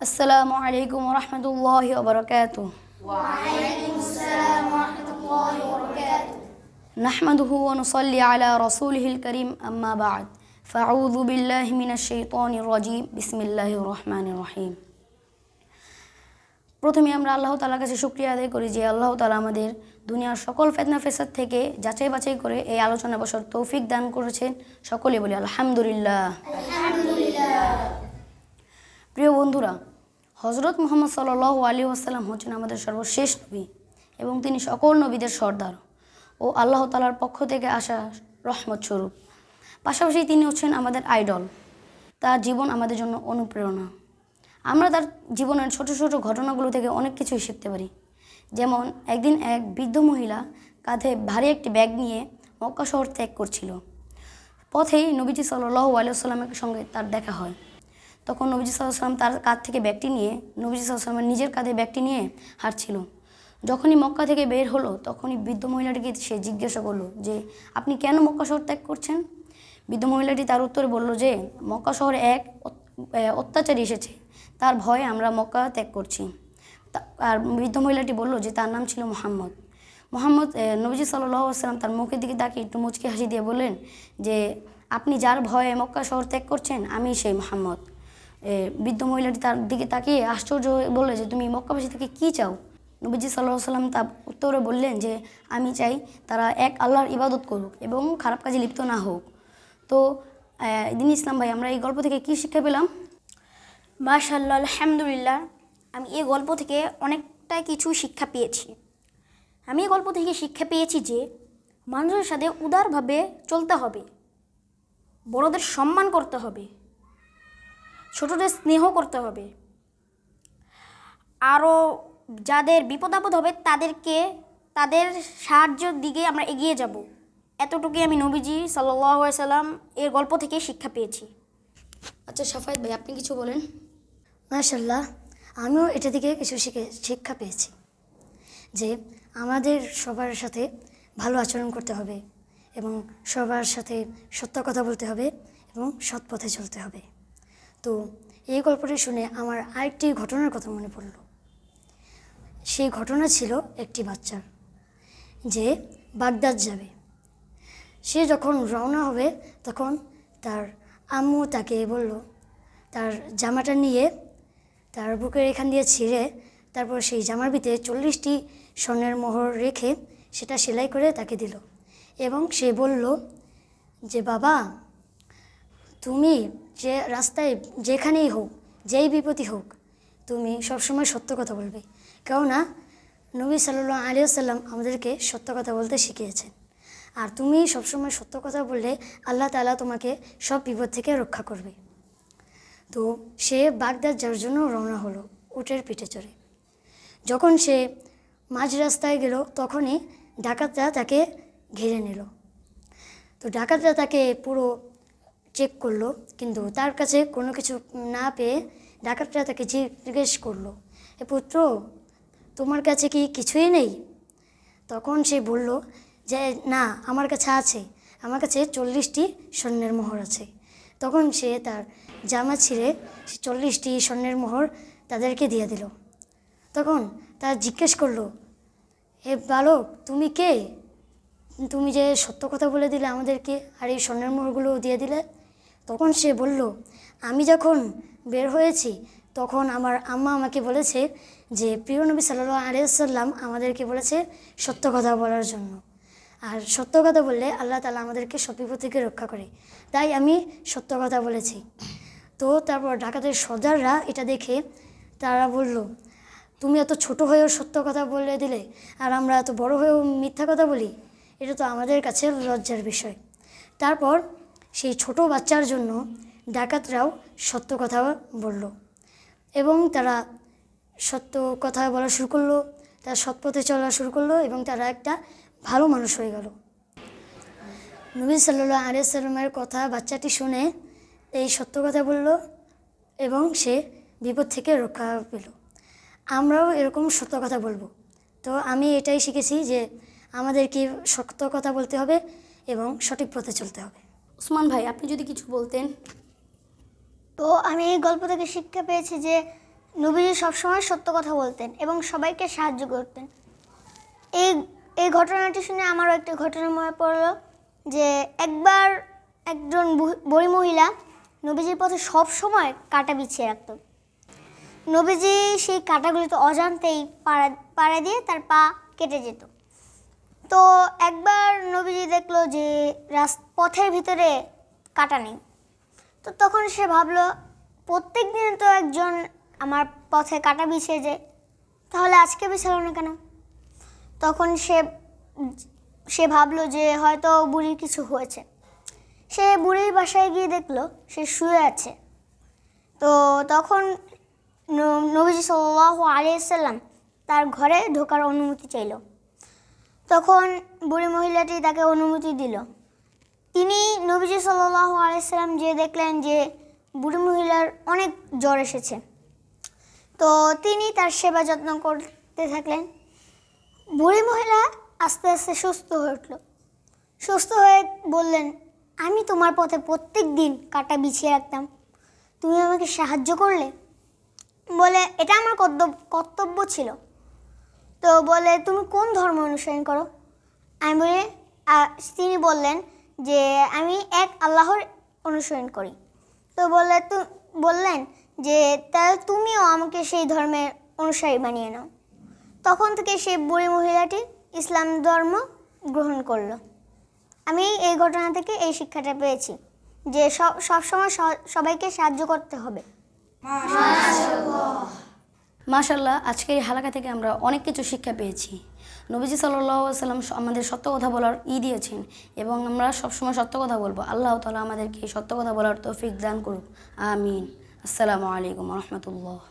السلام عليكم ورحمة الله وبركاته نحمده ونصلي على رسوله الكريم أما بعد فأعوذ بالله من الشيطان الرجيم بسم الله الرحمن الرحيم প্রথমে আমরা আল্লাহ তালার কাছে শুক্রিয়া আদায় করি যে আল্লাহ তালা আমাদের দুনিয়ার সকল ফেতনা ফেসাদ থেকে যাচাই বাছাই করে এই আলোচনা বসার তৌফিক দান করেছেন সকলে বলি আলহামদুলিল্লাহ প্রিয় বন্ধুরা হজরত মোহাম্মদ সাল্লাহ আলী আসাল্লাম হচ্ছেন আমাদের সর্বশেষ নবী এবং তিনি সকল নবীদের সর্দার ও আল্লাহ তালার পক্ষ থেকে আসা রহমত স্বরূপ পাশাপাশি তিনি হচ্ছেন আমাদের আইডল। তার জীবন আমাদের জন্য অনুপ্রেরণা। আমরা তার জীবনের ছোট ছোট ঘটনাগুলো থেকে অনেক কিছুই শিখতে পারি। যেমন একদিন এক বৃদ্ধ মহিলা কাঁধে ভারী একটি ব্যাগ নিয়ে মক্কা শহর ত্যাগ করছিল। পথেই নবীজি সাল্লাহ আলিয়াল্লামের সঙ্গে তার দেখা হয়। তখন নবীজি সাল্লাম তার কাঁধ থেকে ব্যাগটি নিয়ে, নবীজি সাল্লামের নিজের কাঁধে ব্যাগটি নিয়ে হাঁটছিল। যখনই মক্কা থেকে বের হলো, তখনই বৃদ্ধ মহিলাটিকে সে জিজ্ঞাসা করল যে, আপনি কেন মক্কা শহর ত্যাগ করছেন? বৃদ্ধ মহিলাটি তার উত্তরে বলল যে, মক্কা শহরে এক অত- অত্যাচারী এসেছে। তার ভয়ে আমরা মক্কা ত্যাগ করছি। আর বৃদ্ধ মহিলাটি বলল যে, তার নাম ছিল মোহাম্মদ। মোহাম্মদ নবীজি সাল্লাহ তার মুখের দিকে তাকিয়ে একটু মুচকি হাসি দিয়ে বললেন যে, আপনি যার ভয়ে মক্কা শহর ত্যাগ করছেন, আমি সেই মোহাম্মদ। বৃদ্ধ মহিলাটি তার দিকে তাকিয়ে আশ্চর্য বলল যে, তুমি মক্কাবাসী থেকে কী চাও? নবীজি সাল্লাহ সাল্লাম তার উত্তরে বললেন যে, আমি চাই তারা এক আল্লাহর ইবাদত করুক এবং খারাপ কাজে লিপ্ত না হোক। তো দিন ইসলাম ভাই, আমরা এই গল্প থেকে কী শিক্ষা পেলাম? মাশাল্লাহ আলহামদুলিল্লাহ, আমি এই গল্প থেকে অনেকটা কিছু শিক্ষা পেয়েছি। আমি এই গল্প থেকে শিক্ষা পেয়েছি যে, মানুষের সাথে উদারভাবে চলতে হবে, বড়দের সম্মান করতে হবে ছোটদের স্নেহ করতে হবে। আরও যাদের বিপদ আপদ হবে, তাদেরকে, তাদের সাহায্যের দিকে আমরা এগিয়ে যাব। এতটুকুই আমি নবীজি সাল্লাম এর গল্প থেকে শিক্ষা পেয়েছি। আচ্ছা সাফায়ত ভাই, আপনি কিছু বলেন? মাশাল্লাহ আমিও এটা থেকে কিছু শিখে, শিক্ষা পেয়েছি যে আমাদের সবার সাথে ভালো আচরণ করতে হবে এবং সবার সাথে সত্য কথা বলতে হবে এবং সৎ পথে চলতে হবে। তো এই গল্পটি শুনে আমার আরেকটি ঘটনার কথা মনে পড়ল। সেই ঘটনা ছিল একটি বাচ্চার, যে বাগদাদ যাবে। সে যখন রওনা হবে, তখন তার আম্মু তাকে বলল, তার জামাটা নিয়ে তার বুকের এখান দিয়ে ছিঁড়ে তারপর সেই জামার ভিতরে চল্লিশটি স্বর্ণের মোহর রেখে সেটা সেলাই করে তাকে দিল এবং সে বলল, যে বাবা, তুমি যে রাস্তায় যেখানেই হোক, যেই বিপত্তি হোক, তুমি সবসময় সত্য কথা বলবে। কেননা, নবী সাল্লাহ আলিয়াল্লাম আমাদেরকে সত্য কথা বলতে শিখিয়েছেন। আর তুমি সবসময় সত্য কথা বললে আল্লাহ তাআলা তোমাকে সব বিপদ থেকে রক্ষা করবে। তো সে বাগদাদ যাওয়ার জন্য রওনা হলো, উটের পিঠে চড়ে। যখন সে মাঝ রাস্তায় গেল, তখনই ডাকাতরা তাকে ঘিরে নিল। তো ডাকাতরা তাকে পুরো চেক করল, কিন্তু তার কাছে কোনো কিছু না পেয়ে ডাকাতরা তাকে জিজ্ঞেস করল, এ পুত্র, তোমার কাছে কি কিছুই নেই? তখন সে বলল যে, না, আমার কাছে আছে, আমার কাছে চল্লিশটি স্বর্ণের মোহর আছে। তখন সে তার জামা ছিঁড়ে সে চল্লিশটি স্বর্ণের মোহর তাদেরকে দিয়ে দিল। তখন তার জিজ্ঞেস করল হে বালক, তুমি কে? তুমি যে সত্য কথা বলে দিলে আমাদেরকে, আর এই স্বর্ণের মোহরগুলো দিয়ে দিলে? তখন সে বলল, আমি যখন বের হয়েছি, তখন আমার আম্মা আমাকে বলেছে যে, প্রিয় নবী সাল্লাহ আলিয়াল্লাম আমাদেরকে বলেছে সত্য কথা বলার জন্য। আর সত্য কথা বললে আল্লাহ তালা আমাদেরকে সব থেকে রক্ষা করে। তাই আমি সত্য কথা বলেছি। তো তারপর ঢাকাতের সর্দাররা এটা দেখে তারা বলল, তুমি এত ছোট হয়েও সত্য কথা বলে দিলে, আর আমরা এত বড় হয়েও মিথ্যা কথা বলি? এটা তো আমাদের কাছে লজ্জার বিষয়। তারপর সেই ছোট বাচ্চার জন্য ডাকাতরাও সত্য কথা বলল এবং তারা সত্য কথা বলা শুরু করল, তারা সৎ পথে চলা শুরু করল এবং তারা একটা ভালো মানুষ হয়ে গেল। নবী সাল্লাহ আলিয়াল্লামের কথা, বাচ্চাটি শুনে এই সত্য কথা বলল এবং সে বিপদ থেকে রক্ষা পেল। আমরাও এরকম সত্য কথা বলব। তো আমি এটাই শিখেছি যে আমাদেরকে সত্য কথা বলতে হবে এবং সঠিক পথে চলতে হবে। ওসমান ভাই, আপনি যদি কিছু বলতেন। তো আমি এই গল্প থেকে শিক্ষা পেয়েছি যে, নবীজি সবসময় সত্য কথা বলতেন এবং সবাইকে সাহায্য করতেন। এই এই ঘটনাটি শুনে আমারও একটি ঘটনা মনে পড়ল যে, একবার একজন বু- বুড়ি মহিলা নবীজির পথে সব সময় কাটা বিছিয়ে রাখতো। নবীজি সেই কাটাগুলিতে অজান্তেই পাড়া পাড়া দিয়ে তার পা কেটে যেত। তো একবার নবীজি দেখল যে রাস পথের ভিতরে কাটা নেই। তো তখন সে ভাবলো প্রত্যেক দিন তো একজন আমার পথে কাটা বিছিয়ে যায়, তাহলে আজকে বিছালো না কেন? তখন সে সে ভাবলো যে হয়তো বুড়ির কিছু হয়েছে। সে বুড়ির বাসায় গিয়ে দেখল সে শুয়ে আছে। তো তখন নবীজি সাল্লাহ আলিয়াল্লাম তার ঘরে ঢোকার অনুমতি চাইল। তখন বুড়ি মহিলাটি তাকে অনুমতি দিল। তিনি নবীজি সাল্লাহ আলাইসাল্লাম যে দেখলেন যে বুড়ি মহিলার অনেক জ্বর এসেছে। তো তিনি তার সেবা যত্ন করতে থাকলেন। বুড়ি মহিলা আস্তে আস্তে সুস্থ হয়ে উঠল। সুস্থ হয়ে বললেন, আমি তোমার পথে প্রত্যেক দিন কাটা বিছিয়ে রাখতাম। তুমি আমাকে সাহায্য করলে? বলে, এটা আমার কর্তব্য কর্তব্য ছিল। তো বলে, তুমি কোন ধর্ম অনুসরণ করো? আমি বলি তিনি বললেন যে, আমি এক আল্লাহর অনুসরণ করি। তো বললে বললেন যে, তাহলে তুমিও আমাকে সেই ধর্মের অনুসারী বানিয়ে নাও। তখন থেকে সেই বুড়ি মহিলাটি ইসলাম ধর্ম গ্রহণ করল। আমি এই ঘটনা থেকে এই শিক্ষাটা পেয়েছি যে, সব, সবসময় সবাইকে সাহায্য করতে হবে। মাশাল্লাহ আজকের এই হালাকা থেকে আমরা অনেক কিছু শিক্ষা পেয়েছি। নবীজি সাল্লাহ সাল্লাম আমাদের সত্য কথা বলার ই দিয়েছেন এবং আমরা সবসময় সত্য কথা বলব। আল্লাহ তালা আমাদেরকে সত্য কথা বলার তৌফিক দান করুক। আমিন। আসসালামু আলাইকুম রহমতুল্লাহ।